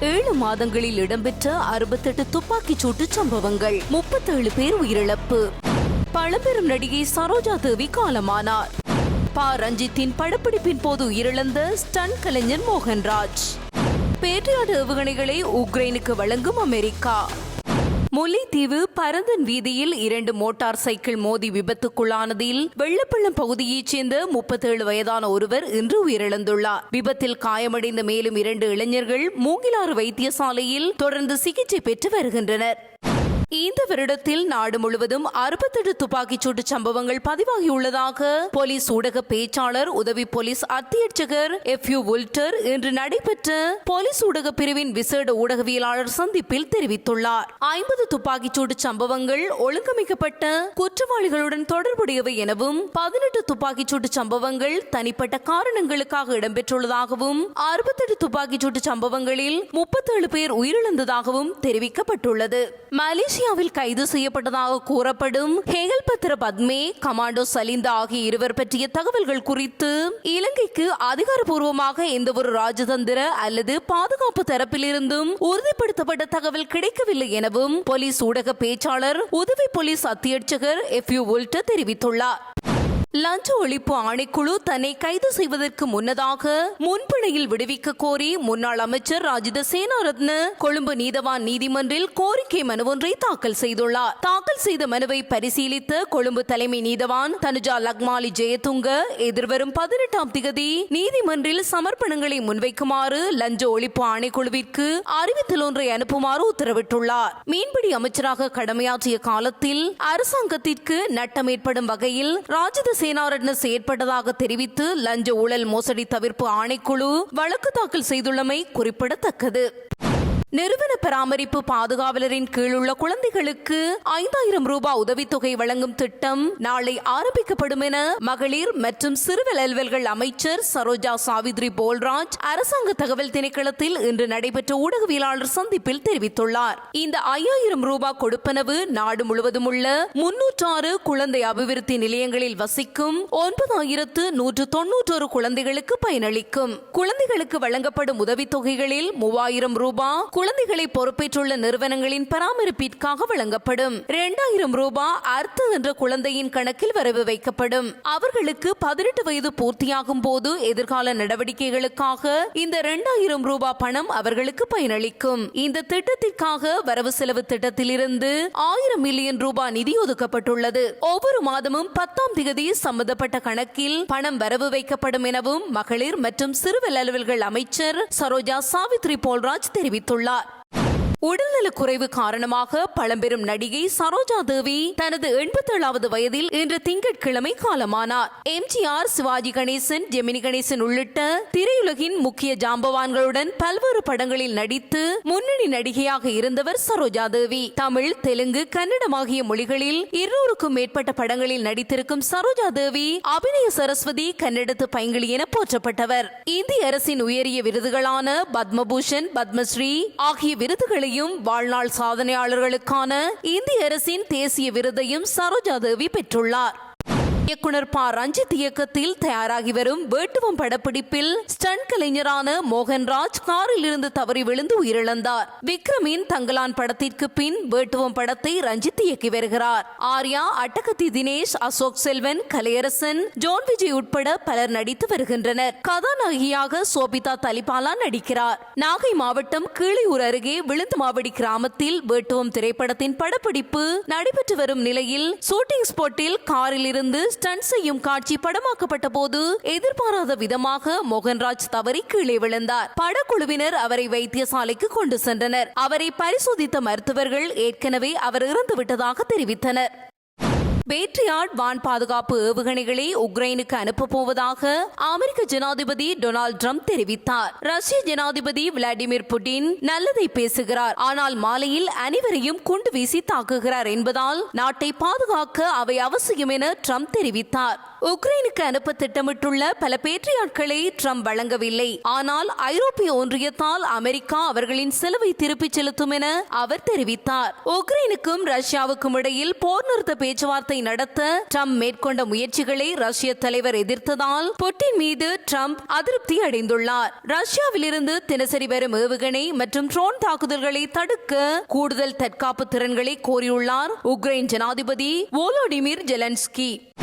ஏழு மாதங்களில் இடம்பெற்ற அறுபத்தெட்டு துப்பாக்கிச் சூட்டு சம்பவங்கள். முப்பத்தேழு பேர் உயிரிழப்பு. பழம்பெரும் நடிகை சரோஜா தேவி காலமானார். பா. ரஞ்சித்தின் படப்பிடிப்பின் போது உயிரிழந்த ஸ்டன் கலைஞர் மோகன்ராஜ். பேட்ரியாட் ஏவுகணைகளை உக்ரைனுக்கு வழங்கும் அமெரிக்கா. முல்லைத்தீவு பரந்தன் வீதியில் இரண்டு மோட்டார் சைக்கிள் மோதி விபத்துக்குள்ளானதில் வெள்ளப்பள்ளம் பகுதியைச் சேர்ந்த முப்பத்தேழு வயதான ஒருவர் இன்று உயிரிழந்துள்ளார். விபத்தில் காயமடைந்த மேலும் இரண்டு இளைஞர்கள் மூங்கிலாறு வைத்தியசாலையில் தொடர்ந்து சிகிச்சை பெற்று வருகின்றனர். இந்த வருடத்தில் நாடு முழுவதும் அறுபத்தெட்டு துப்பாக்கிச் சூட்டு சம்பவங்கள் பதிவாகியுள்ளதாக போலீஸ் ஊடக பேச்சாளர் உதவி போலீஸ் அத்தியட்சகர் எஃப் யூ உல்டர் இன்று நடைபெற்ற போலீஸ் ஊடக பிரிவின் விசேட ஊடகவியலாளர் சந்திப்பில் தெரிவித்துள்ளார். ஐம்பது துப்பாக்கிச் சூட்டு சம்பவங்கள் ஒழுங்கமைக்கப்பட்ட குற்றவாளிகளுடன் தொடர்புடையவை எனவும் பதினெட்டு துப்பாக்கிச் சூட்டு சம்பவங்கள் தனிப்பட்ட காரணங்களுக்காக இடம்பெற்றுள்ளதாகவும் அறுபத்தெட்டு துப்பாக்கிச் சூட்டு சம்பவங்களில் முப்பத்தேழு பேர் உயிரிழந்ததாகவும் தெரிவிக்கப்பட்டுள்ளது. ரஷ்யாவில் கைது செய்யப்பட்டதாக கூறப்படும் ஹேகல் பத்திர பத்மே கமாண்டோ சலிந்தா ஆகிய இருவர் பற்றிய தகவல்கள் குறித்து இலங்கைக்கு அதிகாரப்பூர்வமாக எந்த ஒரு ராஜதந்திர அல்லது பாதுகாப்பு தரப்பிலிருந்தும் உறுதிப்படுத்தப்பட்ட தகவல் கிடைக்கவில்லை எனவும் போலீஸ் ஊடக பேச்சாளர் உதவி போலீஸ் அத்தியட்சகர் எஃப் யூ உல்ட் தெரிவித்துள்ளார். லஞ்ச ஒழிப்பு ஆணைக்குழு தன்னை கைது செய்வதற்கு முன்னதாக முன்பிணையில் விடுவிக்க கோரி முன்னாள் அமைச்சர் ராஜித சேனாரத்ன கொழும்பு நீதவான் நீதிமன்றில் கோரிக்கை மனு ஒன்றை தாக்கல் செய்துள்ளார். தாக்கல் செய்த மனுவை பரிசீலித்த கொழும்பு தலைமை நீதவான் தனுஜா லக்மாலி ஜெயதுங்க எதிர்வரும் பதினெட்டாம் திகதி நீதிமன்றில் சமர்ப்பணங்களை முன்வைக்குமாறு லஞ்ச ஒழிப்பு ஆணைக்குழுவிற்கு அறிவித்தல் ஒன்றை அனுப்புமாறு உத்தரவிட்டுள்ளார். மீன்பிடி அமைச்சராக கடமையாற்றிய காலத்தில் அரசாங்கத்திற்கு நட்டம் ஏற்படும் வகையில் ராஜித சேனாரட்ன செயற்பட்டதாக தெரிவித்து லஞ்ச ஊழல் மோசடி தவிர்ப்பு ஆணைக்குழு வழக்கு தாக்கல் செய்துள்ளமை குறிப்பிடத்தக்கது. நிறுவன பராமரிப்பு பாதுகாவலரின் கீழுள்ள குழந்தைகளுக்கு ஐந்தாயிரம் ரூபாய் உதவித்தொகை வழங்கும் திட்டம் நாளை ஆரம்பிக்கப்படும் என மகளிர் மற்றும் சிறுவர் அமைச்சர் சரோஜா சாவித்ரி போல்ராஜ் அரசாங்க தகவல் திணைக்களத்தில் இன்று நடைபெற்ற ஊடகவியலாளர் சந்திப்பில் தெரிவித்துள்ளார். இந்த ஐயாயிரம் ரூபாய் கொடுப்பனவு நாடு முழுவதும் உள்ள முன்னூற்றாறு குழந்தை அபிவிருத்தி நிலையங்களில் வசிக்கும் ஒன்பதாயிரத்து நூற்று தொன்னூற்றொரு குழந்தைகளுக்கு பயனளிக்கும். குழந்தைகளுக்கு வழங்கப்படும் உதவித்தொகைகளில் மூவாயிரம் ரூபாய் குழந்தைகளை பொறுப்பேற்றுள்ள நிறுவனங்களின் பராமரிப்பிற்காக வழங்கப்படும். இரண்டாயிரம் ரூபாய் அர்த்த என்ற குழந்தையின் கணக்கில் வரவு வைக்கப்படும். அவர்களுக்கு பதினெட்டு வயது பூர்த்தியாகும் போது எதிர்கால நடவடிக்கைகளுக்காக இந்த இரண்டாயிரம் ரூபாய் பணம் அவர்களுக்கு பயனளிக்கும். இந்த திட்டத்திற்காக வரவு செலவு திட்டத்திலிருந்து ஆயிரம் மில்லியன் ரூபாய் நிதி ஒதுக்கப்பட்டுள்ளது. ஒவ்வொரு மாதமும் பத்தாம் திகதி சம்பந்தப்பட்ட கணக்கில் பணம் வரவு வைக்கப்படும் எனவும் மகளிர் மற்றும் சிறுவர் அலுவல்கள் அமைச்சர் சரோஜா சாவித்ரி போல்ராஜ் தெரிவித்துள்ளார். lot உடல்நலக் குறைவு காரணமாக பழம்பெரும் நடிகை சரோஜா தேவி தனது எண்பத்தேழாவது வயதில் இன்று திங்கட்கிழமை காலமானார். எம்ஜிஆர் சிவாஜி கணேசன் ஜெமினி கணேசன் உள்ளிட்ட திரையுலகின் முக்கிய ஜாம்பவான்களுடன் பல்வேறு படங்களில் நடித்து முன்னணி நடிகையாக இருந்தவர் சரோஜா தேவி. தமிழ் தெலுங்கு கன்னடம் ஆகிய மொழிகளில் இருநூறுக்கும் மேற்பட்ட படங்களில் நடித்திருக்கும் சரோஜா தேவி அபிநய சரஸ்வதி கன்னடத்து பைங்கிளி என போற்றப்பட்டவர். இந்திய அரசின் உயரிய விருதுகளான பத்மபூஷன் பத்மஸ்ரீ ஆகிய விருதுகளையும் வாழ்நாள் சாதனையாளர்களுக்கான இந்திய அரசின் தேசிய விருதையும் சரோஜா தேவி பெற்றுள்ளார். இயக்குனர் ப. ரஞ்சித் இயக்கத்தில் தயாராகி வரும் வேட்டுவம் படப்பிடிப்பில் ஸ்டன் கலைஞரான மோகன்ராஜ் காரில் இருந்து தவறி விழுந்து உயிரிழந்தார். விக்ரமின் தங்கலான் படத்திற்கு பின் வேட்டுவம் படத்தை ரஞ்சித் இயக்கி வருகிறார். ஆர்யா அட்டகத்தி தினேஷ் அசோக் செல்வன் கலையரசன் ஜோன் விஜய் உட்பட பலர் நடித்து வருகின்றனர். கதாநாயகியாக சோபிதா தலிபாலா நடிக்கிறார். நாகை மாவட்டம் கீழையூர் அருகே விழுந்து மாவடி கிராமத்தில் வேட்டுவம் திரைப்படத்தின் படப்பிடிப்பு நடைபெற்று வரும் நிலையில் ஷூட்டிங் ஸ்பாட்டில் காரில் இருந்து ஸ்டன் செய்யும் காட்சி படமாக்கப்பட்ட போது எதிர்பாராத விதமாக மோகன்ராஜ் தவறி கீழே விழுந்தார். படக்குழுவினர் அவரை வைத்தியசாலைக்கு கொண்டு சென்றனர். அவரை பரிசோதித்த மருத்துவர்கள் ஏற்கனவே அவர் இறந்து விட்டதாக தெரிவித்தனர். பேட்ரியாட் வான் பாதுகாப்பு ஏவுகணைகளை உக்ரைனுக்கு அனுப்பப் போவதாக அமெரிக்க ஜனாதிபதி டொனால்ட் ட்ரம்ப் தெரிவித்தார். ரஷ்ய ஜனாதிபதி விளாடிமிர் புட்டின் நல்லதை பேசுகிறார். ஆனால் மாலையில் அனைவரையும் குண்டு வீசி தாக்குகிறார் என்பதால் நாட்டை பாதுகாக்க அவை அவசியம் என ட்ரம்ப் தெரிவித்தார். உக்ரைனுக்கு அனுப்ப திட்டமிட்டுள்ள பல பேட்ரியாட்களை ட்ரம்ப் வழங்கவில்லை. ஆனால் ஐரோப்பிய ஒன்றியத்தால் அமெரிக்கா அவர்களின் செலவை திருப்பிச் செலுத்தும் என அவர் தெரிவித்தார். உக்ரைனுக்கும் ரஷ்யாவுக்கும் இடையில் போர் நிறுத்த பேச்சுவார்த்தை நடத்த ட்ரம்ப் மேற்கொண்ட முயற்சிகளை ரஷ்ய தலைவர் எதிர்த்ததால் புட்டின் மீது ட்ரம்ப் அதிருப்தி அடைந்துள்ளார். ரஷ்யாவிலிருந்து தினசரி வரும் ஏவுகணை மற்றும் ட்ரோன் தாக்குதல்களை தடுக்க கூடுதல் தற்காப்பு திறன்களை கோரியுள்ளார் உக்ரைன் ஜனாதிபதி ஓலோடிமிர் ஜெலன்ஸ்கி.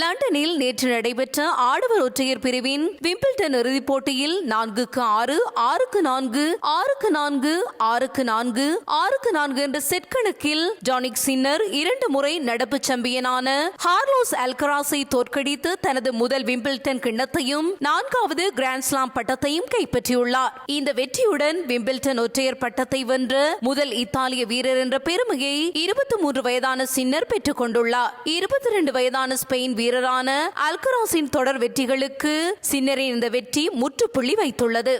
லண்டனில் நேற்று நடைபெற்ற ஆடவர் ஒற்றையர் பிரிவின் விம்பிள்டன் இறுதிப் போட்டியில் நான்குக்கு ஆறு ஆறுக்கு நான்கு ஆறுக்கு நான்கு ஆறுக்கு நான்கு ஆறுக்கு நான்கு என்ற செட் கணக்கில் ஜானிக் சின்னர் இரண்டு முறை நடப்பு சாம்பியனான ஹார்லோஸ் அல்கராஸை தோற்கடித்து தனது முதல் விம்பிள்டன் கிண்ணத்தையும் நான்காவது கிராண்ட்ஸ்லாம் பட்டத்தையும் கைப்பற்றியுள்ளார். இந்த வெற்றியுடன் விம்பிள்டன் ஒற்றையர் பட்டத்தை வென்ற முதல் இத்தாலிய வீரர் என்ற பெருமையை இருபத்தி மூன்று வயதான சின்னர் பெற்றுக் கொண்டுள்ளார். இருபத்தி ரெண்டு வயதான ஸ்பெயின் வீரரான அல்கராஸின் தொடர் வெற்றிகளுக்கு சின்னரின் இந்த வெற்றி முற்றுப்புள்ளி வைத்துள்ளது.